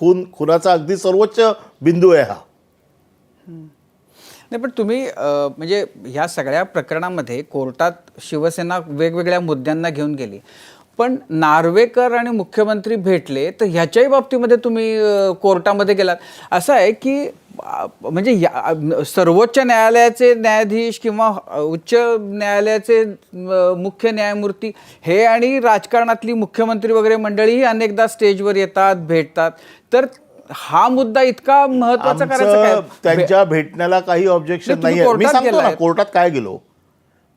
खून खुनाचा अगदी सर्वोच्च बिंदू आहे हा. नाही पण तुम्ही म्हणजे ह्या सगळ्या प्रकरणामध्ये कोर्टात शिवसेना वेगवेगळ्या मुद्द्यांना घेऊन गेली. पण नार्वेकर आणि मुख्यमंत्री भेटले तर ह्याच्याही बाबतीमध्ये तुम्ही कोर्टामध्ये गेलात. असं आहे की म्हणजे या- सर्वोच्च न्यायालयाचे न्यायाधीश किंवा उच्च न्यायालयाचे मुख्य न्यायमूर्ती हे आणि राजकारणातली मुख्यमंत्री वगैरे मंडळीही अनेकदा स्टेजवर येतात भेटतात. तर हा मुद्दा इतका महत्त्वाचा करायचा त्यांच्या भेटण्याला काही ऑब्जेक्शन नाही, मी सांगतो ना. कोर्टात काय गेलो?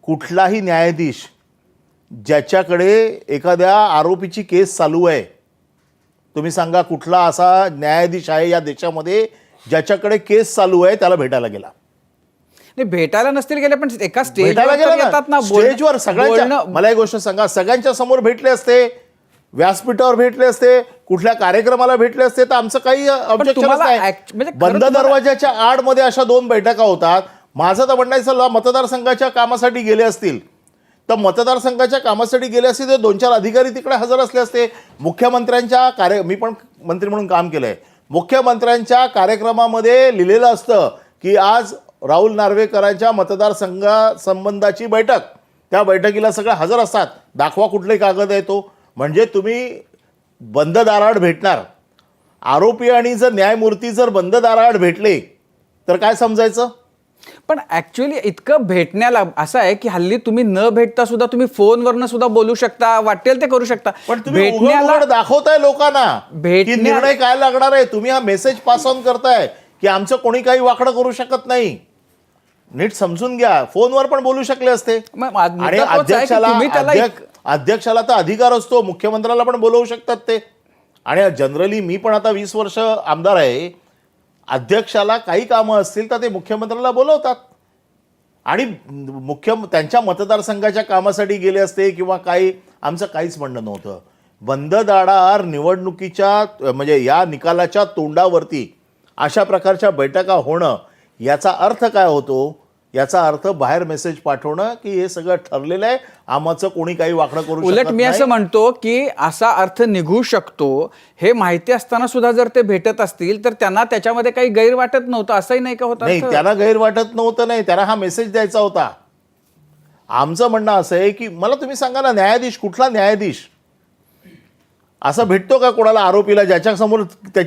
कुठलाही न्यायाधीश ज्याच्याकडे एखाद्या आरोपीची केस चालू आहे तुम्ही सांगा कुठला असा न्यायाधीश आहे या देशामध्ये ज्याच्याकडे केस चालू आहे त्याला भेटायला गेला. नाही भेटायला नसतील गेले पण एका स्टेजवर येतात ना सगळ्यांच्या मला एक गोष्ट सांगा सगळ्यांच्या समोर भेटले असते व्यासपीठावर भेटले असते कुठल्या कार्यक्रमाला भेटले असते तर आमचं काही नाही. म्हणजे बंद दरवाजाच्या आडमध्ये अशा दोन बैठका होतात. माझं तर म्हणायचं ला- मतदारसंघाच्या कामासाठी गेले असतील. तर मतदारसंघाच्या कामासाठी गेले असतील तर दोन चार अधिकारी तिकडे हजर असले असते. मुख्यमंत्र्यांच्या कार्य मी पण मंत्री म्हणून काम केलंय. मुख्यमंत्र्यांच्या कार्यक्रमामध्ये लिहिलेलं असतं की आज राहुल नार्वेकरांच्या मतदारसंघासंबंधाची बैठक. त्या बैठकीला सगळे हजर असतात. दाखवा कुठले कागद आहे तो. म्हणजे तुम्ही बंद दाराआड भेटणार. आरोपी आणि जर न्यायमूर्ती जर बंद दाराआड भेटले तर काय समजायचं? पण ऍक्च्युली इतकं भेटण्याला असं आहे की हल्ली तुम्ही न भेटता सुद्धा तुम्ही फोनवरनं सुद्धा बोलू शकता वाटेल ते करू शकता. पण तुम्ही उघड उघड दाखवताय लोकांना की भेटण्या- निर्णय काय लागणार आहे? तुम्ही हा मेसेज पास ऑन करताय की आमचं कोणी काही वाकडं करू शकत नाही. नीट समजून घ्या. फोनवर पण बोलू शकले असते. मग मा- मुद्दा आणि तोच आहे की अध्यक्षाला तुम्ही त्याला अध्यक्ष- अध्यक्षाला तर अधिकार असतो. मुख्यमंत्र्याला पण बोलवू शकतात ते. आणि जनरली मी पण आता वीस वर्ष आमदार आहे. अध्यक्षाला काही कामं असतील तर ते मुख्यमंत्र्याला बोलवतात. आणि मुख्य त्यांच्या मतदारसंघाच्या कामासाठी गेले असते किंवा काही आमचं काहीच म्हणणं नव्हतं. बंद दाडार निवडणुकीच्या म्हणजे या निकालाच्या तोंडावरती अशा प्रकारच्या बैठका होणं याचा अर्थ काय होतो? याचा अर्थ बाहेर मेसेज पाठवणं की हे सगळं ठरलेलं आहे. आमाचं कोणी काही वाकडं करू उलट मी असं. म्हणतो की असा अर्थ निघू शकतो. हे माहिती असताना सुद्धा जर ते भेटत असतील तर त्यांना त्याच्यामध्ये काही गैर वाटत नव्हतं. असंही नाही का होतं नाही त्यांना गैर वाटत नव्हतं नाही. त्यांना हा मेसेज द्यायचा होता. आमचं म्हणणं असं आहे की मला तुम्ही सांगा ना न्यायाधीश कुठला न्यायाधीश? असं भेटतो का कोणाला आरोपीला ज्याच्यासमोर त्याची